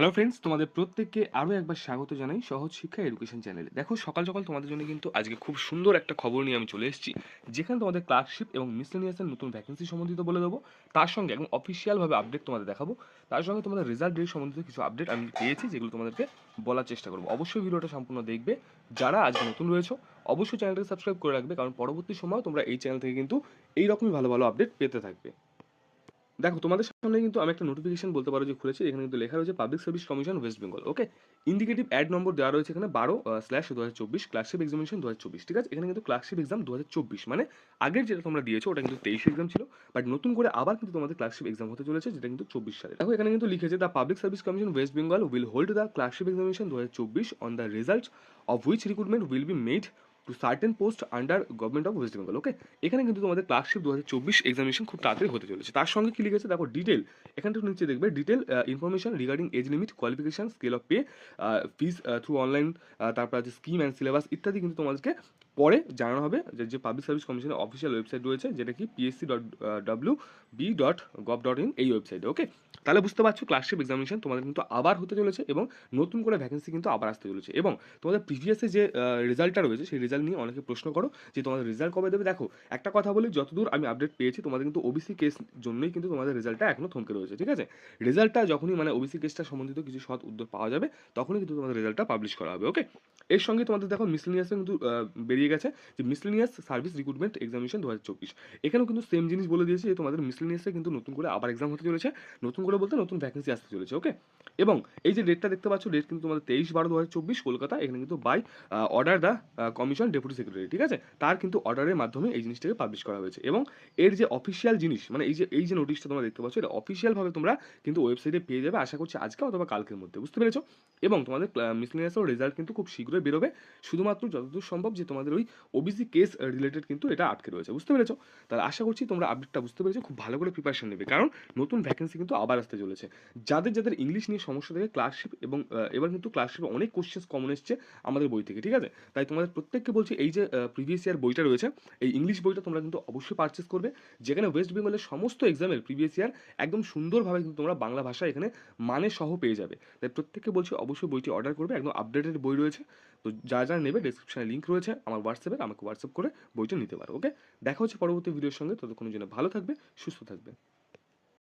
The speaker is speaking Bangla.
হ্যালো ফ্রেন্ডস তোমাদের প্রত্যেককে আরও একবার স্বাগত জানাই সহজ শিক্ষা এডুকেশন চ্যানেলে দেখো, সকাল সকাল তোমাদের জন্য কিন্তু আজকে খুব সুন্দর একটা খবর নিয়ে আমি চলে এসেছি, যেখানে তোমাদের ক্লার্কশিপ এবং মিসলেনিয়াসের নতুন ভ্যাকেন্সি সম্বন্ধিত বলে দেবো। তার সঙ্গে একদম অফিসিয়ালভাবে আপডেট তোমাদের দেখাবো। তার সঙ্গে তোমাদের রেজাল্ট ডেট সম্বন্ধিত কিছু আপডেট আমি পেয়েছি, যেগুলো তোমাদেরকে বলার চেষ্টা করব। অবশ্যই ভিডিওটা সম্পূর্ণ দেখবে। যারা আজকে নতুন রয়েছে, অবশ্যই চ্যানেলটাকে সাবস্ক্রাইব করে রাখবে, কারণ পরবর্তী সময় তোমরা এই চ্যানেল থেকে কিন্তু এইরকমই ভালো ভালো আপডেট পেতে থাকবে। দেখো, তোমাদের সামনে কিন্তু আমি একটা নোটিফিকেশন বলতে পারো যে খুলেছি এখানে কিন্তু লেখা রয়েছে public service commission West Bengal okay indicative ad number দেওয়া রয়েছে এখানে বারো স্ল্যাশ দু হাজার চব্বিশ ক্লাসশিপ এক্সামিনেশন দু হাজার চব্বিশ, ঠিক আছে? এখানে কিন্তু ক্লাসশিপ এক্সাম দু হাজার চব্বিশ মানে আগের যেটা তোমরা দিয়েছ, ওটা কিন্তু তেইশ এক্সাম ছিল বাট নতুন করে আবার কিন্তু তোমাদের ক্লাসশিপ এক্সাম হতে চলেছে, যেটা কিন্তু চব্বিশ সালে। দেখো, এখানে কিন্তু লিখেছে the public service commission West Bengal will hold the clerkship examination দু হাজার চব্বিশ on the result of which recruitment will be made to certain post under government of West Bengal okay এখানে কিন্তু তোমাদের ক্লাসশিপ দু হাজার চব্বিশ এক্সামিনেশন খুব তাড়াতাড়ি হতে চলেছে। তার সঙ্গে কি লিখেছে? দেখো ডিটেল এখানে একটু নিচে দেখবে detail information regarding age limit qualification scale of pay fees through online তারপর আছে স্কিম অ্যান্ড সিলেবাস ইত্যাদি কিন্তু তোমাদেরকে পরে জানানো হবে। যে যে পাবলিক সার্ভিস কমিশনের অফিসিয়াল ওয়েবসাইট রয়েছে, যেটা কি PSC dot W B dot gov dot in এই ওয়েবসাইটে ওকে তাহলে বুঝতে পারছ ক্লাসশিপ এক্সামিনেশন তোমাদের কিন্তু আবার হতে চলেছে এবং নতুন করে ভ্যাকেন্সি কিন্তু আবার আসতে চলেছে এবং তোমাদের প্রিভিয়াসে যে রেজাল্টটা রয়েছে সেই রেজাল্ট নিয়ে অনেকে প্রশ্ন করো যে তোমাদের রেজাল্ট কবে দেবে? দেখো, একটা কথা বলি, যতদূর আমি আপডেট পেয়েছি তোমাদের কিন্তু ওবিসি কেস জন্যই কিন্তু তোমাদের রেজাল্টটা এখনও থমকে রয়েছে, ঠিক আছে? রেজাল্টটা যখনই মানে ওবিসি কেসটা সম্বন্ধিত কিছু সৎ উদ্যোগ পাওয়া যাবে, তখনই কিন্তু তোমাদের রেজাল্টটা পাবলিশ করা হবে ওকে এর সঙ্গে তোমাদের দেখো মিসলিনিয়াসে কিন্তু বেরিয়ে গেছে যে মিসলিনিয়াস সার্ভিস রিক্রুটমেন্ট এক্সামিনেশন দু হাজার চব্বিশ। এখানেও কিন্তু সেম জিনিস বলে দিয়েছে যে তোমাদের মিসলিনিয়াসে কিন্তু নতুন করে আবার এক্সাম হতে চলেছে, নতুন করে বলতে নতুন ভ্যাকেন্সি আসতে চলেছে ওকে এবং এই যে ডেটটা দেখতে পাচ্ছ ডেট কিন্তু তোমাদের তেইশ বারো দু হাজার চব্বিশ কলকাতা, এখানে কিন্তু by order the commission deputy secretary ঠিক আছে? তার কিন্তু অর্ডারের মাধ্যমে এই জিনিসটাকে পাবলিশ করা হয়েছে। এবং এর যে অফিসিয়াল জিনিস মানে এই যে এই যে নোটিশটা তোমরা দেখতে পাচ্ছ, এটা অফিসিয়ালভাবে তোমরা কিন্তু ওয়েবসাইটে পেয়ে যাবে, আশা করছি আজকে অথবা কালকের মধ্যে, বুঝতে পেরেছ? এবং তোমাদের মিসলিনিয়াসও রেজাল্ট কিন্তু খুব শীঘ্রই বেরোবে, শুধুমাত্র যতদূর সম্ভব যে তোমাদের ওই ওবিসি কেস রিলেটেড কিন্তু এটা আটকে রয়েছে, বুঝতে পেরেছ? তাহলে আশা করছি তোমরা আপডেটটা বুঝতে পেরেছ, খুব ভালো করে প্রিপারেশন নেবে, কারণ নতুন ভ্যাকেন্সি কিন্তু আবার আসতে চলেছে। যাদের যাদের ইংলিশ নিয়ে সমস্যা থাকে ক্লাসশিপ এবং এবার কিন্তু ক্লাসশিপে অনেক কোশ্চেন্স কমন এসছে আমাদের বই থেকে, ঠিক আছে? তাই তোমাদের প্রত্যেককে বলছি এই যে প্রিভিয়াস ইয়ার বইটা রয়েছে, এই ইংলিশ বইটা তোমরা কিন্তু অবশ্যই পারচেস করবে। যেখানে ওয়েস্ট বেঙ্গলের সমস্ত এক্সামের প্রিভিয়াস ইয়ার একদম সুন্দরভাবে কিন্তু তোমরা বাংলা ভাষা এখানে মানে সহ পেয়ে যাবে। তাই প্রত্যেককে বলছি অবশ্যই বইটি অর্ডার করবে, একদম আপডেটেড বই রয়েছে। তো যা যা নেবে ডিসক্রিপশনে লিঙ্ক রয়েছে, আমার হোয়াটসঅ্যাপে আমাকে হোয়াটসঅ্যাপ করে বইটা নিতে পারো ওকে দেখা হচ্ছে পরবর্তী ভিডিওর সঙ্গে, ততক্ষণের জন্য ভালো থাকবে, সুস্থ থাকবে।